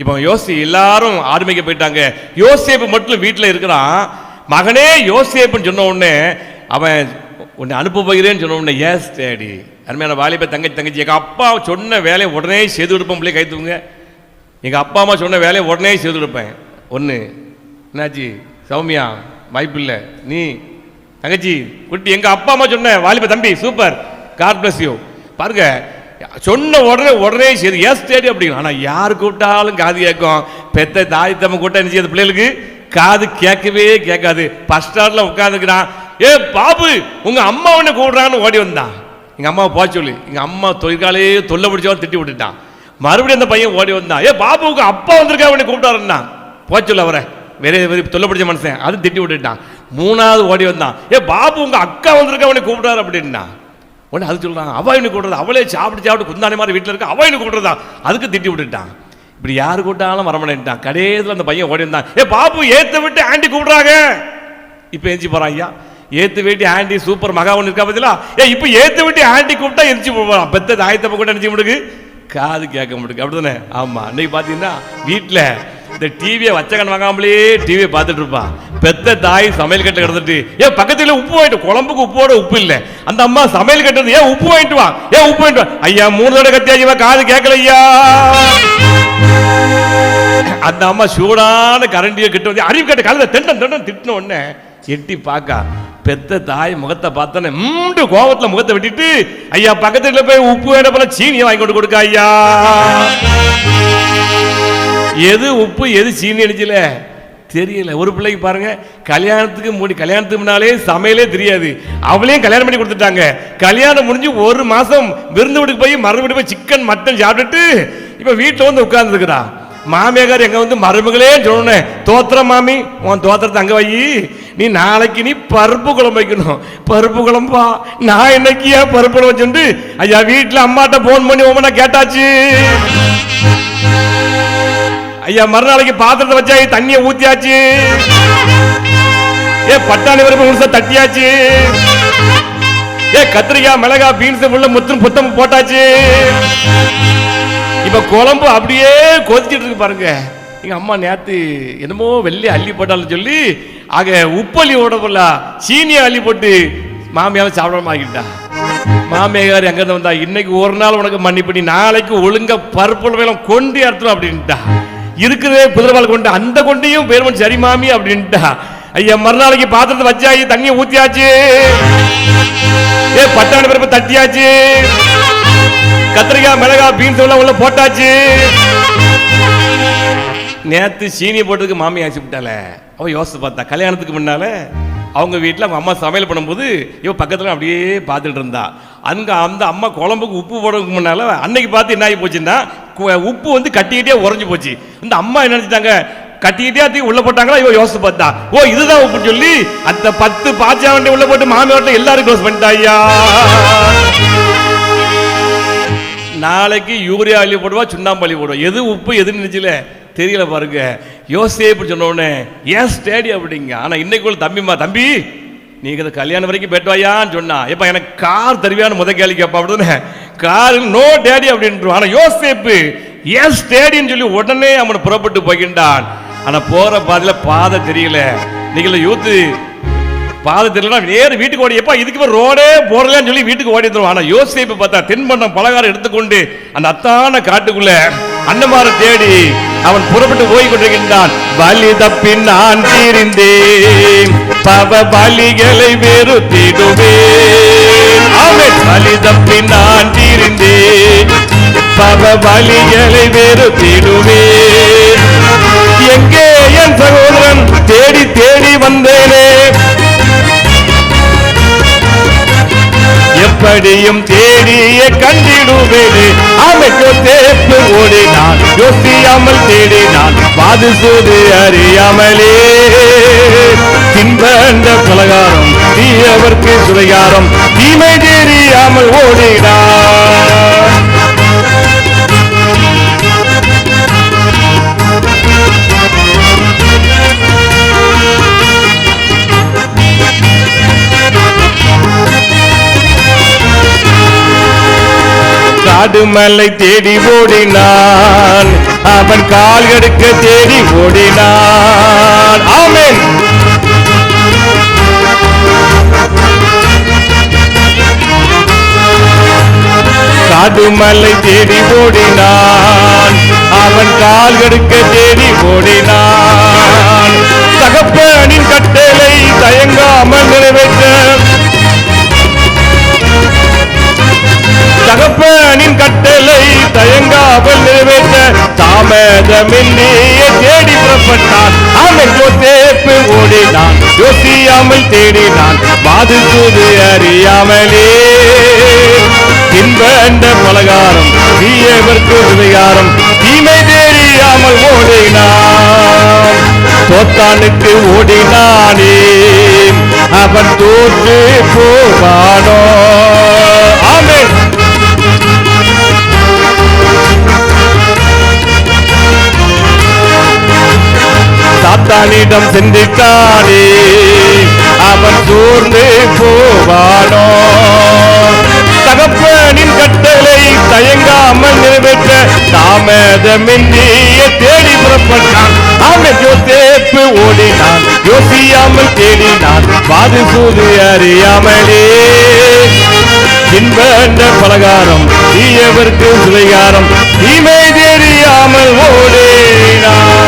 இப்போ யோசி எல்லாரும் ஆர்மிக்கு போயிட்டாங்க. யோசேப்பு மட்டும் வீட்டில் இருக்கிறான். மகனே யோசேப்புன்னு சொன்ன உடனே அவன் உன்னை அனுப்ப போகிறேன்னு சொன்ன உடனே ஏஸ் டேடி அருமையான வாலிப தங்கச்சி தங்கச்சி எங்கள் அப்பா சொன்ன வேலையை உடனே செய்து கொடுப்பேன் பிள்ளை கைத்துவங்க எங்கள் அப்பா அம்மா சொன்ன வேலையை உடனே செய்து கொடுப்பேன். ஒன்று என்னாச்சு? சௌமியா வாய்ப்பில்லை நீ தங்கச்சி குட்டி எங்கள் அப்பா அம்மா சொன்ன வாலிப தம்பி சூப்பர். காட் பிளஸ் யூ பாருங்க சொன்ன உடனே உடனே சரி எஸ் தேடி அப்படிங்க ஆனால் யார் கூப்பிட்டாலும் காது கேட்கும். பெத்த தாய் தம்ம கூட்டம் என்ன செய்யுது? பிள்ளைகளுக்கு காது கேட்கவே கேட்காது. ஃபர்ஸ்ட் ஸ்டார்ட்ல உட்காந்துக்கிறான் ஏ பாபு உங்கள் அம்மா உன்னை கூடுறான்னு ஓடி வந்தான் எங்கள் அம்மாவை போக சொல்லி. எங்கள் அம்மா தொழிற்காலையே தொல்லை பிடிச்சவன் திட்டி விட்டுட்டான். மறுபடியும் அந்த பையன் ஓடி வந்தான் ஏ பாபுவுக்கு அப்பா வந்திருக்கா அவனை கூப்பிட்டாருன்னா. போக சொல்லு அவரை. வெறிய வெறி தொல்லை பிடிச்ச மனுஷன். அது திட்டி விட்டுட்டான். மூணாவது ஓடி வந்தான். ஏ பாபு உங்கள் அக்கா வந்திருக்கா அவனை கூப்பிட்டாரு அப்படின்னா. உடனே அது சொல்கிறாங்க அவள் இவனு கூப்பிடுறது அவளே சாப்பிட்டு சாப்பிட்டு குந்தானி மாதிரி வீட்டில் இருக்க அவ இவனு கூப்பிடுறதா அதுக்கு திட்டி விட்டுட்டான். இப்படி யார் கூப்பிட்டாலும் வரமாட்டேன்ட்டான் கடைசியில் அந்த பையன் ஓடி இருந்தான் ஏ பாப்பு ஏற்ற விட்டு ஆண்டி கூப்பிட்றாங்க. இப்போ எஞ்சி போகிறான் ஐயா. ஏத்து வீட்டு ஆண்டி சூப்பர் மகா ஒன்று இருக்கா பதிலா ஏ இப்போ ஏத்து விட்டு ஆண்டி கூப்பிட்டா எரிச்சு போவான். பெத்த தாயத்தப்ப கூட நினச்சி முடுக்கு காது கேட்க முடியுது அப்படிதானே? ஆமாம் இன்னைக்கு பார்த்தீங்கன்னா வீட்டில் இந்த டிவியை வச்சக்கன் வாங்காமலே டிவியை பார்த்துட்டு இருப்பான். பெத்த தாய் சமையல் கட்டு கிடந்துட்டு ஏன் பக்கத்துல உப்பு வாங்கிட்டு குழம்புக்கு உப்போட உப்பு இல்ல. அந்த அம்மா சமையல் கட்டது ஏன் உப்பு வாங்கிட்டு வா. ஏன் உப்பு வாங்கிட்டு வா. ஐயா மூணு தடவை கத்தியாச்சுவா காது கேட்கல ஐயா. அந்த அம்மா சூடான கரண்டியை கிட்ட வந்து அறிவு கட்ட காலத்தில் தெண்டன் தெண்டன் திட்டின உடனே எட்டி பார்க்கா பெத்த தாய் முகத்தை பார்த்தோன்னே மூன்று கோபத்துல முகத்தை விட்டுட்டு ஐயா பக்கத்துல போய் உப்பு வேண்ட போல சீனியை வாங்கி கொண்டு கொடுக்க ஐயா. எது உப்பு எது சீனி அடிச்சல தெரியல. ஒரு பிள்ளைக்கு பாருங்க கல்யாணத்துக்கு முடி கல்யாணத்துக்கு முன்னாலே சமையலே தெரியாது. அவளையும் கல்யாணம் பண்ணி கொடுத்துட்டாங்க. கல்யாணம் முடிஞ்சு ஒரு மாசம் விருந்து வீட்டுக்கு போய் மறு போய் சிக்கன் மட்டன் சாப்பிட்டுட்டு இப்ப வீட்டில் வந்து உட்கார்ந்துருக்குறா. மாமியார் எங்க வந்து மருமகளே சொன்னேன் தோத்திர மாமி உன் தோத்திரத்தை அங்க வை. நீ நாளைக்கு நீ பருப்பு குழம்பு வைக்கணும். பருப்பு குழம்பா? நான் இன்னைக்கு ஏன் பருப்பு குழம்பு வச்சுட்டு ஐயா வீட்டில் அம்மாட்ட போன் பண்ணி ஒவ்வொன்றா கேட்டாச்சு. ஐயா மறுநாளைக்கு பாத்திரத்தை வச்சா தண்ணியை ஊத்தியாச்சு. ஏ பட்டாணி பருப்பு முழுசா தட்டியாச்சு. ஏ கத்திரிக்காய் மிளகா பீன்ஸ் உள்ள முத்தும் புத்தம் போட்டாச்சு. இப்ப குழம்பு அப்படியே கொதிச்சிட்டு இருக்கு பாருங்க. எங்க அம்மா நேத்து என்னமோ வெள்ளி அள்ளி போட்டாலும் சொல்லி ஆக உப்பள்ளி போல சீனியை அள்ளி போட்டு மாமியாவை சாப்பிடாம ஆகிட்டா மாமியார் எங்க இருந்து வந்தா இன்னைக்கு ஒரு நாள் உனக்கு மன்னிப்பு நாளைக்கு ஒழுங்கா பருப்பு கொண்டு எடுத்துரும் அப்படின்ட்டா. இருக்கிறதே குதிரவாள் கொண்டு அந்த கொண்டையும் பேர்மன் சரி மாமி அப்படின்ட்டா. ஐயா மறுநாளைக்கு பாத்திரத்தை வச்சாச்சு தண்ணியை ஊத்தியாச்சு. ஏ பட்டாணி பருப்பு தட்டியாச்சு. கத்திரிக்காய் மிளகாய் பீன்ஸ் எல்லாம் உள்ள போட்டாச்சு. நேத்து சீனி போட்டதுக்கு மாமி ஆச்சு விட்டால அவ யோசிச்சு பார்த்தா கல்யாணத்துக்கு முன்னால அவங்க வீட்டில் அவங்க அம்மா சமையல் பண்ணும்போது இவ பக்கத்தில் அப்படியே பார்த்துட்டு இருந்தா. அங்க அந்த அம்மா குழம்புக்கு உப்பு போடுறதுக்கு முன்னால அன்னைக்கு பார்த்து என்ன ஆகி போச்சுன்னா உப்பு வந்து கட்டிக்கிட்டே உறைஞ்சு போச்சு. இந்த அம்மா என்ன நினைச்சிட்டாங்க? கட்டிக்கிட்டே தூக்கி உள்ள போட்டாங்களா? இவ யோசிச்சு பார்த்தா. ஓ இதுதான் உப்புன்னு சொல்லி அந்த பத்து பாச்சா வண்டி உள்ள போட்டு மாமியார்ட்ட எல்லாரும் க்ளோஸ் பண்ணிட்டா ஐயா. நாளைக்கு யூரியா அள்ளி போடுவா சுண்ணாம்பு அள்ளி போடுவா. எது உப்பு எதுன்னு நினைச்சில? தெரியல பாருங்க. யோசேப்பு இப்படி சொன்னோடனே ஏன் ஸ்டேடி அப்படிங்க ஆனா இன்னைக்குள்ள தம்பிமா தம்பி நீங்க கல்யாணம் வரைக்கும் பெட்டுவாயான்னு சொன்னா. எப்ப எனக்கு கார் தருவியான்னு முத கேள்வி கேட்பா அப்படின்னு கார் நோ டேடி அப்படின்ட்டு ஆனா யோசேப்பு ஏன் ஸ்டேடின்னு சொல்லி உடனே அவனை புறப்பட்டு போகின்றான். ஆனா போற பாதையில பாதை தெரியல. நீங்கள யூத்து பாதை தெரியலனா நேரு வீட்டுக்கு ஓடி எப்பா இதுக்கு ரோடே போடலன்னு சொல்லி வீட்டுக்கு ஓடி வந்துருவான் ஆனா யோசிப்பு பார்த்தா தென்பண்ணம் பலகாரம் எடுத்துக்கொண்டு அந்த அத்தான காட்டுக்குள்ள அன்னமார தேடி அவன் புறப்பட்டு போய் கொண்டிருக்கின்றான் பலி தப்பின் நான் தீரிந்தேன் பவ பலிகளை வெறுத்திடுவேன். அவன் பலி தப்பின் நான் தீரிந்தேன் பவ பலிகளை வெறுத்திடுவேன். எங்கே என் சகோதரன்? தே மறுபடியும் தேடிய கண்டிடுவேனே. அமைக்கோ தேப்பு ஓடினான். யோசியாமல் தேடினான். பாதுசூது அறியாமலே. தின்பண்ட பலகாரம் தீயவர்க்கு சுரைகாரம் தீமை தெரியாமல் ஓடினான். காடுமலை தேடி ஓடினான். அவன் கால் எடுக்க தேடி ஓடினான். ஆமேன். காடுமலை தேடி ஓடினான். அவன் கால் எடுக்க தேடி ஓடினான். தகப்பனின் கட்டளை அவள் நிறைவேற்ற தாமதமின்றியே தேடி புறப்பட்டான். அவன் யோசேப்பு ஓடினான். யோசியாமல் தேடினான். மாது தூது அறியாமலே. இன்பண்ட பலகாரம் தீயவர்க்கு விவகாரம் தீமை தெரியாமல் ஓடினான். தோத்தானுக்கு ஓடினானே. அவன் தோற்று போவானோ. ஆமென். அவனிடம் சிந்தித்தானே அவன் சூர்ந்து போவானோ? தகப்பனின் கட்டளை தயங்காமல் நிறைவேற்ற தாமதமின்றியே தேடி புறப்பட்டான். அவன் யோசேப்பு ஓடினான் யோசியாமல் தேடினான் பாது சூது அறியாமலே. இன்பண்ட பலகாரம் தீயவர்க்கு சுவைகாரம் தீமை தெரியாமல் ஓடினான்.